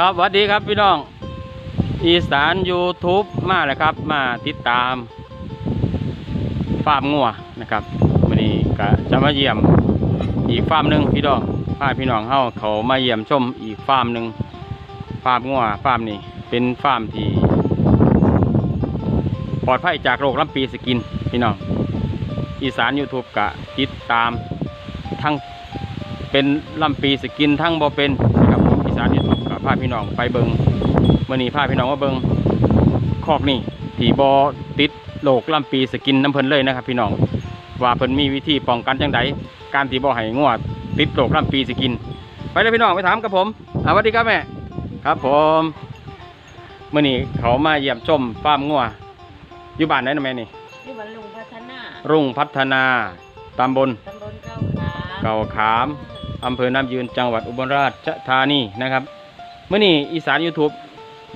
ครับสวัสดีครับพี่น้อง อีสาน YouTube มาแล้วครับ มาติดตามฟาร์มงัวนะครับวันนี้ก็จะมาเยี่ยมอีกฟาร์มหนึ่งพี่น้องพาพี่น้องเฮาเขามาเยี่ยมชมอีกฟาร์มหนึ่งฟาร์มงัวฟาร์มนี้เป็นฟาร์มที่ปลอดภัยจากโรคลำปีสกินพี่น้องอีสาน YouTube กะติดตามทั้งเป็นลำปีสกินทั้งบ่เป็นนะครับอีสาน YouTube พาพี่น้องไปเบิงมื่อนี้พาพี่น้องมาเบิงคอกนี่ที่บ่ติดโรคลำปีสกินน้ำเพิ่นเลยนะครับ พี่น้องว่าเพิ่นมีวิธีป้องกันจังไดการที่บ่ให้งวดติดโรคลำปีสกิน ไปเลยพี่น้องไปถามกับผมอ่าสวัสดีครับแม่ครับผมมื่อนี้เขามาเยี่ยมชมฟาร์มงัวอยู่บ้านไหนนะแม่นี่ที่วันลุงพัฒนารุ่งพัฒนาตำบลตำบลเก้าขาเก่าขามอำเภอน้ำยืนจังหวัดอุบลราชธานีนะครับ เมื่อนี้อีสาน YouTube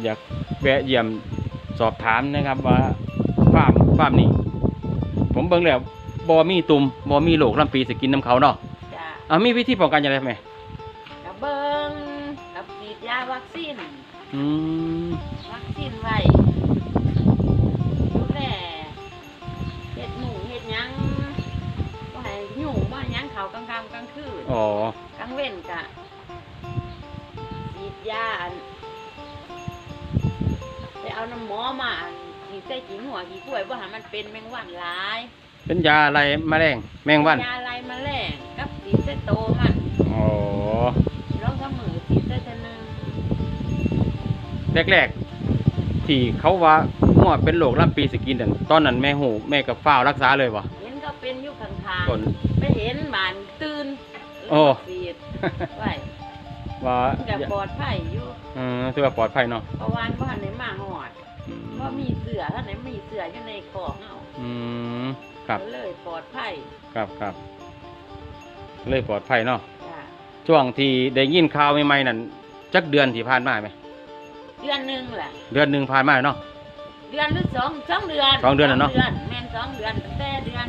อยากแวะเยี่ยมสอบถามนะครับว่าฟาร์มฟาร์มนี้ ผมเบิ่งแล้วบอมีตุ่มบอมีโรคลำปีสกินน้ำเขาเนาะจ้ะเอามีวิธีป้องกันยังไงไหมกับเบิงกับฉีดยาวัคซีน อืมวัคซีนไว้ดูแลเฮ็ดหมูเฮ็ดหยังก็ให้ยุ่งว่าหยังเขากลางค่ำกลางคืนอ๋อกลางเว้นกะฉีด ยาอันไปเอาน้ำหมอมาอันฉีดใส่ขี้หัวขี้กล้วยว่าหามันเป็นแมงวันหลายเป็นยาอะไรแมลงแมงวันยาอะไรมาแล้งกับฉีดใส่โตมันอ๋อร้องเสมอฉีดใส่เทอนึงแรกๆที่เขาว่างัวเป็นโรคลำปีสกินนั่นตอนนั้นแม่หูแม่กับฝ้าวรักษาเลยวะเห็นก็เป็นอยู่ข้างคน ๆไปเห็นบานตื่นโอ้ ฉีดไว้ ว่ากับปลอดภัยอยู่เออถือว่าปลอดภัยเนาะเพราะวานบ้านไหนมาหอดอืมเพราะมีเสือท่านไหนมีเสืออยู่ในคอกเอาอืมครับก็เลยปลอดภัยครับครับเลยปลอดภัยเนาะจ้ะช่วงที่ได้ยินข่าวใหม่ๆนั่นจักเดือนที่ผ่านมาไหมเดือนหนึ่งแหละเดือนหนึ่งผ่านมาเนาะเดือนหรือสองสองเดือนสองเดือนน่ะเนาะสงแม่นสองเดือนตั้งแต่เดือน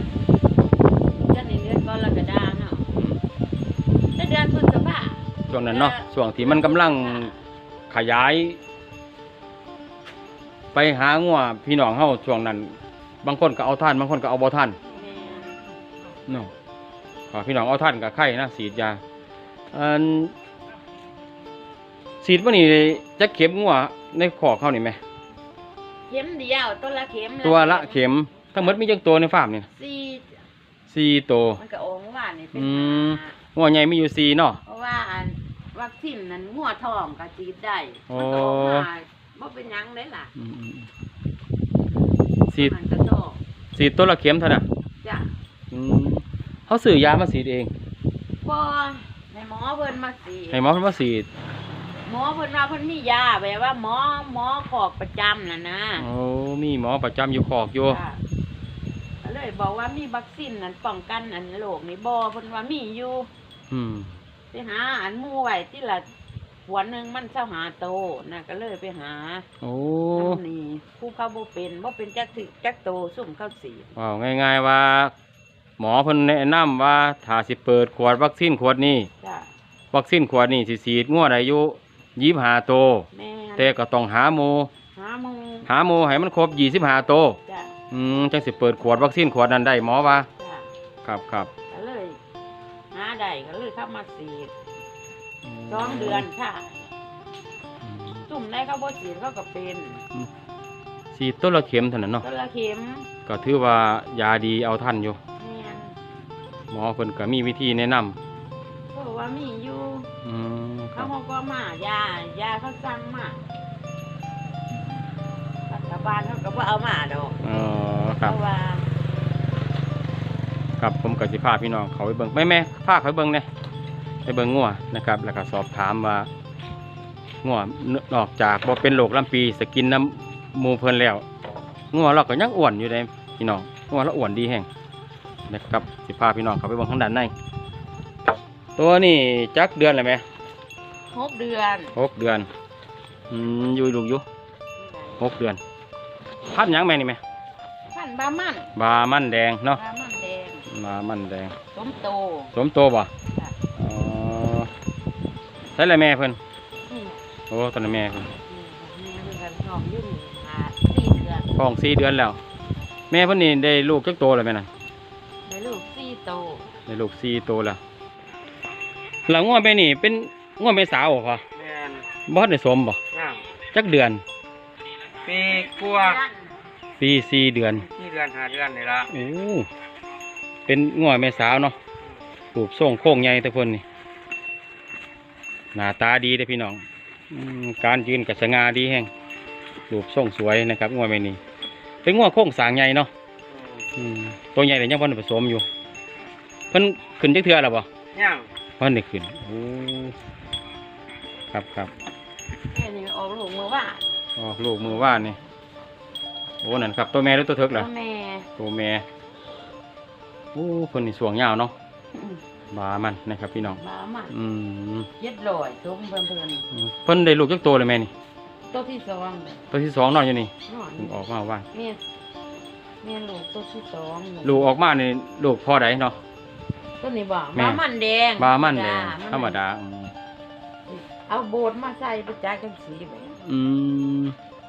เดือนนี้เดือนกรกฎาเนาะอืมแต่เดือนพฤษภา ช่วงนั้นเนาะช่วงที่มันกำลังขยาย ไปหางัวพี่น้องเฮาช่วงนั้น บางคนก็เอาท่านบางคนก็เอาบ่ท่านแม่นเนาะขอพี่น้องเอาท่านกับไข่นะสีดยาอันสีดว่านี่จะเข็มงัวในขอกเขานี่ไหมเข็มเดียวตัวละเข็มตัวละเข็มทั้งหมดมีจังตัวในฟาร์มนี่สี่สี่ตัวมันก็โองว่านี่เป็นอืมหางัวใหญ่มีอยู่สี่เนาะเพราะว่าอัน วัคซีนนั้นหัวทองก็ฉีดได้โอ้มันก็ออกมาบ่เป็นหยังได้ล่ะอืมอืมสีดมันก็ต้องสีดตัวละเข็มเท่านั้นจ้ะอืมเขาซื้อยามาสีดเอง บ่ให้หมอเพิ่นมาสีดให้หมอเพิ่นมาสีดหมอเพิ่นว่าเพิ่นมียาแบบว่าหมอหมอขอกประจำน่ะนะ โอ้มีหมอประจำอยู่ขอกอยู่จ้ะก็เลยบอกว่ามีวัคซีนนั้นป้องกันอันโรคนี้บ่เพิ่นว่ามีอยู่ อืม ไปหาอันหมู่ไว้ที่ละหัวหนึงมันเจ้าหาโตน่ะก็เลยไปหาโอ้อันนี่ผู้เขาบ่เป็นบ่เป็นจักถึกจักโตซุ่มเข้าสีดว้าวง่ายๆว่า หมอเพิ่นแนะนำว่าถ้าสิเปิดขวดวัคซีนขวดนี้ จ้ะวัคซีนขวดนี้สิฉีดงวดอายุยี่หาโตวแม่นแต่ก็ต้องหาโมหาหมูหาโมให้มันครบยี่สิบหาโตวจ้ะอืมจังสิเปิดขวดวัคซีนขวดนั้นได้หมอว่า จ้ะครับครับก็เลยหา ได้ก็เลยเข้ามาสีดสองเดือนค่ะอืมตุ่มได้เขาบ่ฉีดเขาก็เป็นฉีดต้นละเข็มเท่านั้นเนาะตัวละเข็มก็ถือว่ายาดีเอาท่านอยู่แม่นหมอเพิ่นก็มีวิธีแนะนำเพราะว่ามีอยู่อืมคเขารับเขาก็มายายาเขาสั่งมารัฐบาลเขาก็บ่เอามาดอกเออคเพรับราะว่า ครับผมก็สิพาพี่น้องเขาไปเบิ่งแม่แม่พาเขาไปเบิ่งเนี่ยไปเบิ่งงัวนะครับ แล้วก็สอบถามว่างัวนอกจากบ่เป็นโรคลำปีสกินน้ำหมูเพิ่นแล้วงัวเราก็ยังอ้วนอยู่เลยพี่น้องงัวเราอ้วนดีแฮงนะครับสิพาพี่น้องเขาไปเบิ่งข้างด้านในตัวนี้จักเดือนเลยไหมหกเดือนหกเดือนอืมอยู่ลูกอยู่หกเดือนพันธุ์หยังแม่นี่ไหมพันบามันบามันแดงเนาะบา มันแดงบามันแดงสมโตสมโตบ่จ้ะอ๋อใช่เลยแม่เพิ่นนี่โอ้ตอนนั้นแม่เพิ่นแม่เพิ่นกันท้องอยู่นี่หาสี่เดือนท้องสี่เดือนแล้ว แม่เพิ่นนี่ได้ลูกจักโตแล้วแม่น่ะได้ลูกสี่โตได้ลูกสี่โตแล้วหลังงัวแม่นี่เป็นงัวแม่สาวบ่พอแม่นบ่ทันได้สมบ่ย่างจักเดือนปีกลัวาปีสี่เดือนที่เดือนหาเดือนนี่ละโอ้ เป็นงัวแม่สาวเนาะรูปทรงโค้งใหญ่แต่เพิ่นนี่หน้าตาดีเด้อพี่น้องอืมการยืนกับสง่าดีแฮงรูปทรงสวยนะครับงัวแม่นี่เป็นงัวโค้งสร้างใหญ่เนาะอืมตัวใหญ่แต่ยังเพิ่นผสมอยู่เพิ่นขึ้นจักเทื่อแล้วบ่ย่างเพิ่นได้ขึ้นโอ้ครับครับแม่นี่ออกลูกเมื่อวานออกลูกมือว่านนี่โอ้นั่นครับตัวแม่หรือตัวเถิกแล้ล่ะวแม่ตัวแม่ โอ้เพิ่นนี่สวงยาวเนาะอืมบามันนะครับพี่น้องบ้ามันอืมเย็ดลอยตุ้มเพิ่นเพิ่นอืมเพิ่นได้ลูกจักตัวเลยแม่นี่ ตัวที่สองเลยตัวที่สองนอนอยู่นี่นอนเพิ่งออกมาว่านแม่แม่ลูกตัวที่สองลูกออกมานี่ลูกพ่อใดเนาะ ตัวนี้บ่แม่บ้ามันแดงบามันแดงจ้ธรรมดาอืมเอาโบดมาใส่ประจักกันสีไปอืม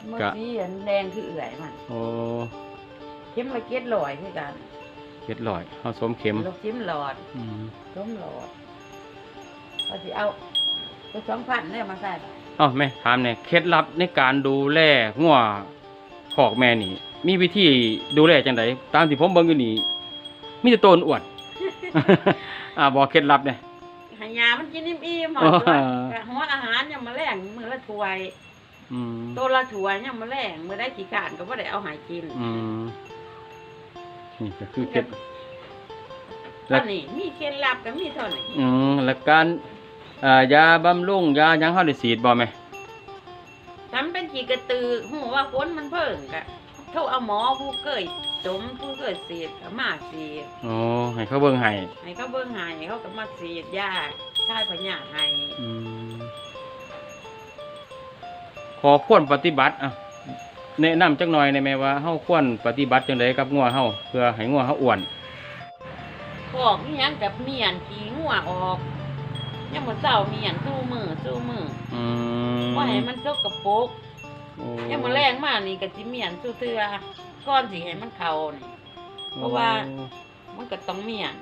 เมื่อกะ สีอันแดงคือเอื่อยมันโอ้ เข็มละเก็ดลอยคือกัน เฮ็ดลอยเฮาสวมเข็ม ลูกจิ้มหลอดอืมต้มหลอดเขาสิเอาตัวสองพันเนี่ยมาใส่เอ้าแม่ถามเนี่ยเคล็ดลับในการดูแลงัวขอกแม่นี่ มีวิธีดูแลจังไดตามที่ผมเบิ่งอยู่นี่มีแต่โตนอวด อ่าบอกเคล็ดลับเนี่ย ให้ยามันกินอิ่มๆหมดอ๋อตัวหัวอาหารยังมาแรงมือละถ้วยอืมตัวละถ้วยยังมาแรงมือได้กี่การก็บ่ได้เอาใหายกิน อืม นี่ก็คือเคล็ดตแล้อวนนี้มีเคล็ดลับก็มีเท่านี้อืมแล้วการอ่ายาบำรุงยาหยังเฮาได้ฉีดบ่แม่ทำเป็นขี่กระตือหูว่าฝนมันเพิ่งกะโทรเอาหมอผู้เคยจมผู้เคยเสียดก็มาเสียดโอ้ให้เขาเบิ่งให้ให้เขาเบิ่งใหายเขาก็มาเสียดยาคลายพยาธิให้อืมขอควรปฏิบัติอะ แนะนำจักหน่อยได้ไหมว่าเฮาควรปฏิบัติจังไดกับงัวเฮาเพื่อให้งัวเฮาอ้วนพอกนี่ยังกับเมียนขี้งัวออกยังมาเศร้าเมียนสู้มือสู้มืออืมว่าให้มันสกปรกโอ้ยังมาแรงมากนี่ก็สิเมียนสู้เตือก้อนสิให้มันเข้านี่เพราะว่ามันก็ต้องเมียน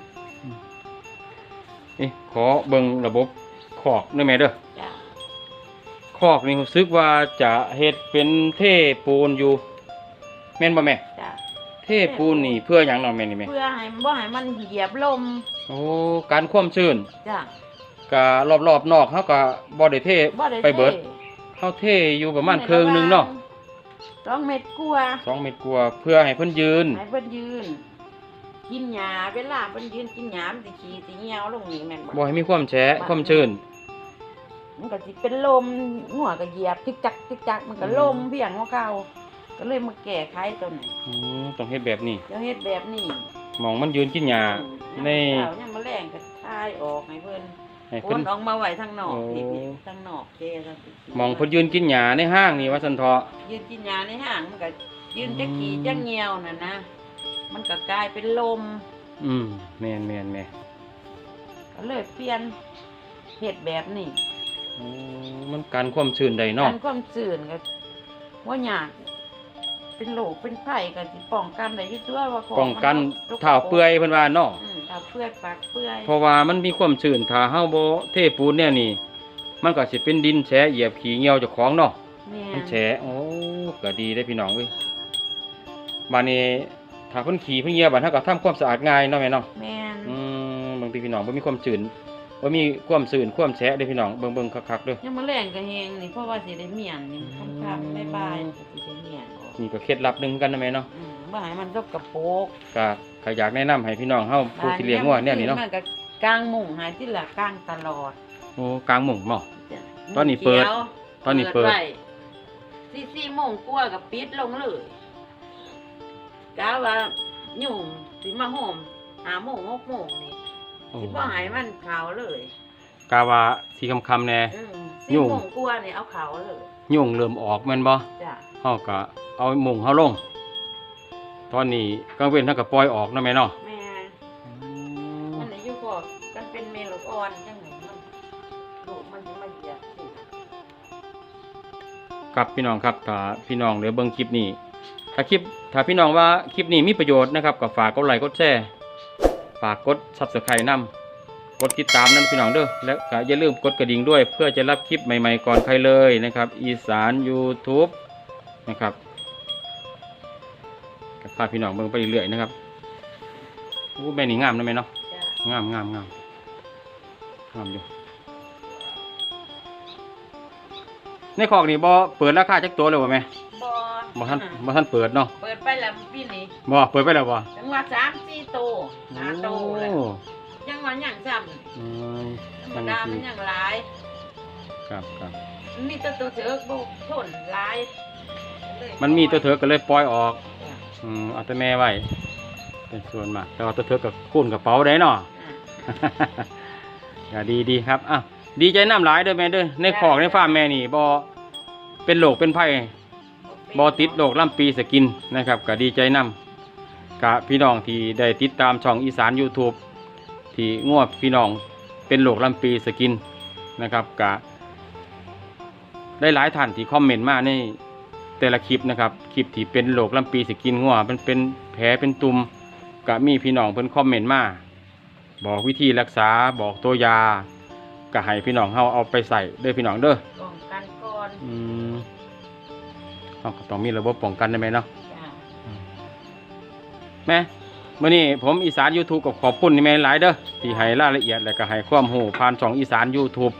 เอ๊ะขอเบิ่งระบบคอกได้ไหมเด้อจ้ะ คอกนี่รู้สึกว่าจะเฮ็ดเป็นเทปูนอยู่ แม่นบ่แม่ จ้ะเทปูนนี่เพื่อหยังเนาะแม่นี่แม่ เพื่อให้บ่ให้มันเหยียบลมโอ้ การความชื้นจ้ะก็รอบๆนอกเฮาก็บ่ได้เทบ่ได้ไปเบิดเฮาเทอยู่ประมาณครึ่งหนึงเนาะสองเม็ดกว่าสองเมตรกว่าเพื่อให้เพิ่นยืน ให้เพิ่นยืน กินหญ้าเวลาเพิ่นยืนกินหญ้ามันสิขี้สิเหี่ยวลงนี่แม่นบ่ บ่ให้มีความแฉะความชื้น มันก็สิเป็นลมหัวก็เหยียบจิกจักจิกจักมันก็ลมเบี่ยงของเก่าก็เลยมาแก้ไขตัวนี้อืมต้องเฮ็ดแบบนี้เดี๋ยวเฮ็ดแบบนี้หมองมันยืนกินหญ้าในเช้ายังมาแรงก็ทายออกให้เพิ่นให้คเพิ่น นออกมาไว้ทางนอกโอ้นี่ๆทางนอกเจทางหมองเพิ่นยืนกินหญ้าในห้างนี่ว่าซั่นเถาะ ยืนกินยาในห้างมันก็ยืนจะอืมขี่จะเงียวน่ะนะมันก็กลายเป็นลม อืมแม่นแม่นแม่ก็เลยเปลี่ยนเฮ็ดแบบนี้โอ้มันการความชื้นได้เนาะการความสื่นก็ว่าหยากเป็นโรคเป็นไข้ก็สิป้องกันได้อยู่ตัวว่าของป้องกันมันเท้าเปื่อยเพิ่นว่าเนาะอืมเท้าเปื่อยปากเปื่อยเพราะว่ามันมีความชื้นถ้าเฮาบ่เทปูนเนี่ยนี่ มันก็สิเป็นดินแฉะเหยียบขี้เหี่ยวเจ้าของเนาะ แม่มันแฉะโอ้ก็ดีได้อพี่น้องเว้ยบานนี้ถ้าเพิ่นขี่เพิ่นเหยียบบัดเฮาก็ทำความสะอาดง่ายเนาะแม่เนาะแม่นอืมบางทีพี่น้องบ่มีความชื้น บ่มีความชื้นความแฉะเด้อพี่น้องเบิ่งๆคักๆเด้อยังมาแรงก็แฮงนี่เพราะว่าสิได้เมียนนี่ค่ำๆบ่ายๆก็สิได้เมียนออกนี่ก็เคล็ดลับหนึงกันนะแม่เนาะอืมบ่ให้มันสกปรกก็ก็อยากแนะนำให้พี่น้องเฮาผู้ที่เลี้ยงงัวเนี่ยนี่เนาะมันก็กลางมุ้งหายที่ละกลางตลอดโอ้กลางหม่องเนาะ จ้ะตอนนี้เปิด ขียวตอนนี้เปิด ไว้สี่สี่โมงกว่ากับปิดลงเลยกะว่าหยุ่งสิมาโฮมหาโมงหกโมงนี่ โอ้สิบ่ใหายมันขาวเลยกาว่าสีคำๆแน่ อืมยุ่สี่งโมงกว่านี่เอาขาวเลยยุ่งเริ่มออกแม่นบ่จ้ะเฮาก็เอาหม่องเฮาลง ตอนนี้กลางเว้นเฮาก็ปล่อยออกเนาะแม่เนาะแม่มันอายุก็กันเป็นเมลูกอ่อนจังไหนมันลูกมันสิมาเหยียบสิครับพี่น้องครับถ้าพี่น้องเดี๋ยวเบิ่งคลิปนี้ ถ้าคลิปถ้าพี่น้องว่าคลิปนี้มีประโยชน์นะครับก็ฝากกดไลค์กดแชร์ ฝากกด Subscribe นำกดติดตามนั่นพี่น้องเด้อแล้วก็อย่าลืมกดกระดิ่งด้วย เพื่อจะรับคลิปใหม่ๆก่อนใครเลยนะครับ อีสาน YouTube นะครับก็พาพี่น้องเบิ่งไปเรื่อยๆนะครับโอ้แม่นี่งามนะแม่เนาะจ้ะงามงามงามงามอยู่ในคอกนี่บ่เปิดราคาจักตัวเลยวะแม่บ่บ่ทันบ่ทันเปิดเนาะเปิดไปแล้วปีนี้บ่เปิดไปแล้วบ่จังหวัดสามสี่ โตห้าโตเลยโอ้ยังว่าหยังซ้อืมำธรรมดามันหยังหลายครับครับมันมีแตัวตัวเสือกบ่ทนหลายเลยมันมีตัวเถอะก็เลยปล่อยออกจ้ะอืมเอาแต่แม่ไว้เป็นส่วนมากแต่ว่าตัวเถอะกับคุ้นกระเป๋าได้เนาะ อะ ก็ดีดีครับอะดีใจน้ำหลายเด้อแม่เด้อในคอกในฟาร์มแม่นี่บ่เป็นโรคเป็นไผ่บ่ติดโรคลำปีสกินนะครับก็ดีใจนํ กะพี่น้องที่ได้ติดตามช่องอีสาน YouTube ที่งวดพี่น้องเป็นโรคลำปีสกินนะครับกะได้หลายท่านที่คอมเมนต์มาในแต่ละคลิปนะครับคลิปที่เป็นโรคลำปีสกินงัวมันเป็นแผลเป็นตุ่มกะมีพี่น้องเพิ่นคอมเมนต์มาบอกวิธีรักษาบอกตัวยาก็ให้พี่น้องเฮาเอาไปใส่เด้อพี่น้องเด้อป้องกันก่อนอืมเฮาก็ต้องมีระบบป้องกันได้ไหมเนาะจ้ะ แม่มื้อนี้ผมอีสาน YouTube ก็ขอบคุณที่แม่หลายเด้อที่ให้รายละเอียดและก็ให้ความรู้ผ่านช่องอีสาน YouTube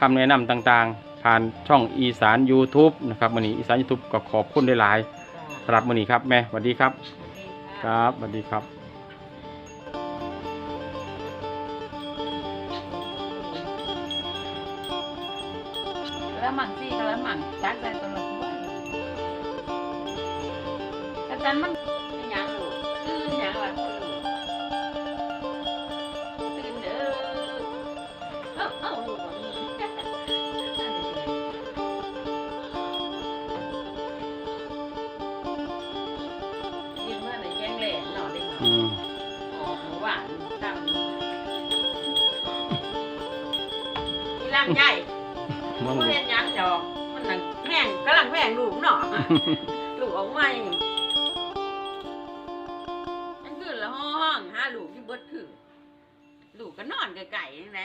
คำแนะนำต่างๆ ผ่านช่องอีสาน YouTube นะครับมื้อนี้อีสาน YouTube ก็ขอบคุณหลายสำหรับมื้อนี้ครับแม่สวัสดีครับสวัสดีครับสวัสดีครับแล้วมั่งซี่ก็แล้วมั่งจักได้ตัวละถ้วอาจารย์มัน อได้หน่ออืมออกหมู่บ้านตามอีลำใหญ่มึงมันเรียนหยังดอก มันนั่งแม่งกำลังแม่งลูกเนาะ ลูกออกมาอย่างนั่นคือละห้องหาลูกที่เบิดคือลูกก็นอนไก่ๆยังไง